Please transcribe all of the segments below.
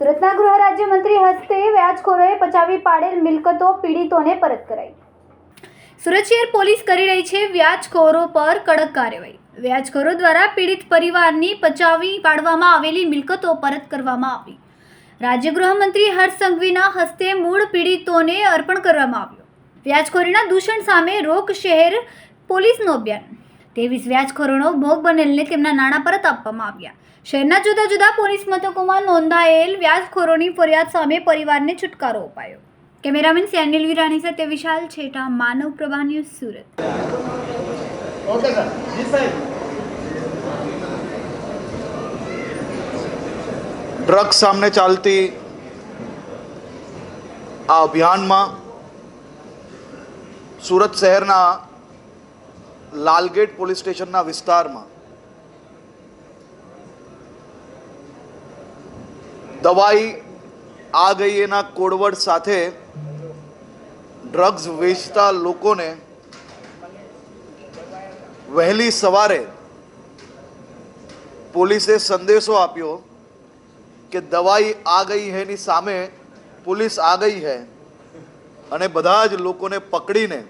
સુરતના ગૃહ રાજ્યમંત્રી હસ્તે વ્યાજખોરોએ પચાવી પાડેલ મિલકતો પીડિતોને પરત કરાઈ. સુરત શહેર પોલીસ કરી રહી છે વ્યાજખોરો પર કડક કાર્યવાહી. વ્યાજખોરો દ્વારા પીડિત પરિવારની પચાવી પાડવામાં આવેલી મિલકતો પરત કરવામાં આવી. રાજ્ય ગૃહમંત્રી હર્ષ સંઘવીના હસ્તે મૂળ પીડિતોને અર્પણ કરવામાં આવ્યો. વ્યાજખોરીના દૂષણ સામે રોક શહેર પોલીસનું અભિયાન. ત્રેવીસ વ્યાજખોરોનો ભોગ બનેલને તેમના નાણાં પરત આપવામાં આવ્યા. શહેરના જુદા જુદા પોલીસ મથકોમાં નોંધાયેલ વ્યાજખોરોની ફરિયાદ સામે પરિવારને છુટકારો અપાયો. કેમેરામેન સેનિલ વિરાણી સાથે Vishal Chheta, Manav Prabha news Surat. Okay drugs સામે ચાલતી આ અભિયાનમાં સુરત શહેરના લાલગેટ પોલીસ સ્ટેશનના વિસ્તારમાં દવાઈ આ ગઈ એના કોડવડ સાથે ડ્રગ્સ વેચતા લોકોને વહેલી સવારે પોલીસે સંદેશો આપ્યો કે દવાઈ આ ગઈ હૈની સામે પોલીસ આ ગઈ હૈ અને બધા જ લોકોને પકડીને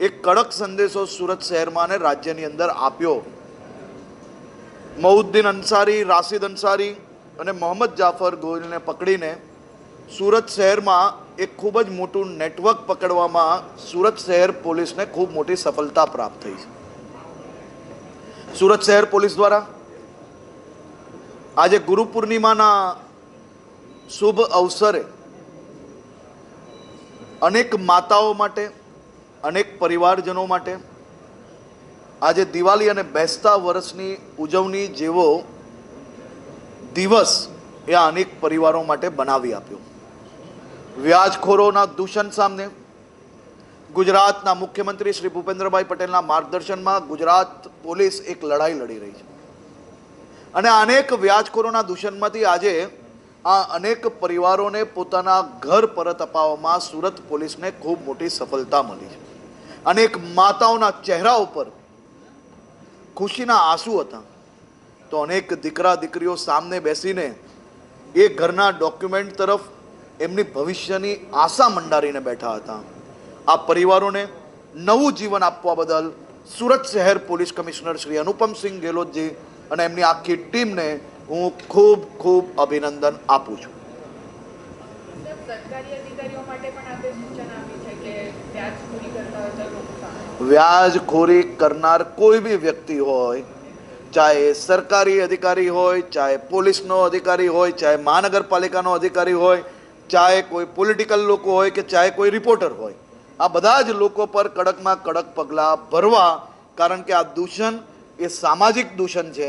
એક કડક સંદેશો સુરત શહેરમાં અને રાજ્યની અંદર આપ્યો. મઉદ્દીન અંસારી, રાશિદ અંસારી અને મોહમ્મદ જાફર ગોહિલને પકડીને સુરત શહેરમાં એક ખૂબ જ મોટું નેટવર્ક પકડવામાં સુરત શહેર પોલીસને ખૂબ મોટી સફળતા પ્રાપ્ત થઈ છે. સુરત શહેર પોલીસ દ્વારા આજે ગુરુ પૂર્ણિમાના શુભ અવસરે અનેક માતાઓ માટે અનેક પરિવારજનો માટે આજે દિવાળી અને બેસતા વર્ષની ઉજવણી જેવો દિવસ એ અનેક પરિવારો માટે બનાવી આપ્યો. વ્યાજખોરોના દૂષણ સામે ગુજરાતના મુખ્યમંત્રી શ્રી ભૂપેન્દ્રભાઈ પટેલના માર્ગદર્શનમાં ગુજરાત પોલીસ એક લડાઈ લડી રહી છે. અને અનેક વ્યાજખોરોના દૂષણમાંથી આજે આ અનેક પરિવારોને પોતાના ઘર પરત અપાવવામાં સુરત પોલીસને ખૂબ મોટી સફળતા મળી છે. અનેક માતાઓના ચહેરા ઉપર ખુશીના આંસુ હતા. તો અનેક દીકરા દીકરીઓ સામને બેસીને એ ઘરના ડોક્યુમેન્ટ તરફ એમની ભવિષ્યની આશા મંડારીને બેઠા હતા. આ પરિવારોને નવું જીવન આપવા બદલ સુરત શહેર પોલીસ કમિશનર શ્રી અનુપમસિંહ ગેહલોતજી અને એમની આખી ટીમને હું ખૂબ ખૂબ અભિનંદન આપું છું. વ્યાજખોરી કરનાર કોઈ બી વ્યક્તિ હોય, ચાહે સરકારી અધિકારી હોય, ચાહે પોલીસનો અધિકારી હોય, ચાહે મહાનગરપાલિકાનો અધિકારી હોય, ચાહે કોઈ પોલિટિકલ લોકો હોય કે ચાહે કોઈ રિપોર્ટર હોય, આ બધા જ લોકો પર કડકમાં કડક પગલાં ભરવા, કારણ કે આ દૂષણ એ સામાજિક દૂષણ છે.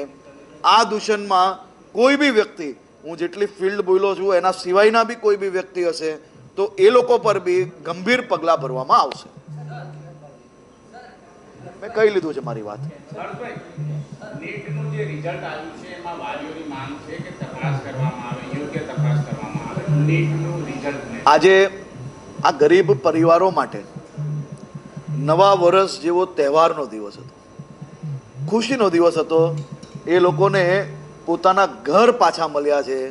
આ દૂષણમાં કોઈ બી વ્યક્તિ, હું જેટલી ફિલ્ડ બોલ્યો છું, એના સિવાયના બી કોઈ બી વ્યક્તિ હશે તો એ લોકો પર બી ગંભીર પગલાં ભરવામાં આવશે. મેં કહી લીધું છે મારી વાત. આજે આ ગરીબ પરિવારો માટે નવા વર્ષ જેવો તહેવારનો દિવસ હતો. ખુશીનો દિવસ હતો. એ લોકોને પોતાના ઘર પાછા મળ્યા છે.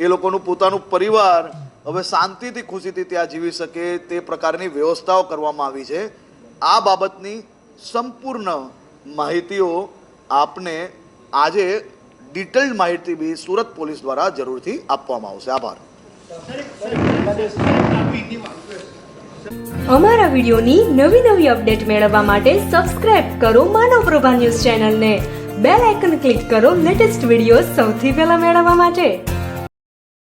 એ લોકોનું પોતાનું પરિવાર હવે શાંતિથી ખુશીથી ત્યાં જીવી શકે તે પ્રકારની વ્યવસ્થાઓ કરવામાં આવી છે. આ બાબતની સંપૂર્ણ માહિતીઓ આપને આજે ડિટેલ્ડ માહિતી બી સુરત પોલીસ દ્વારા જરૂરથી આપવામાં આવશે. આભાર. અમારા વિડીયોની નવી નવી અપડેટ મેળવવા માટે સબસ્ક્રાઇબ કરો માનવ પ્રભા ન્યૂઝ ચેનલને. બેલ આઇકન ક્લિક કરો લેટેસ્ટ વીડિયો સૌથી પહેલા મેળવવા માટે.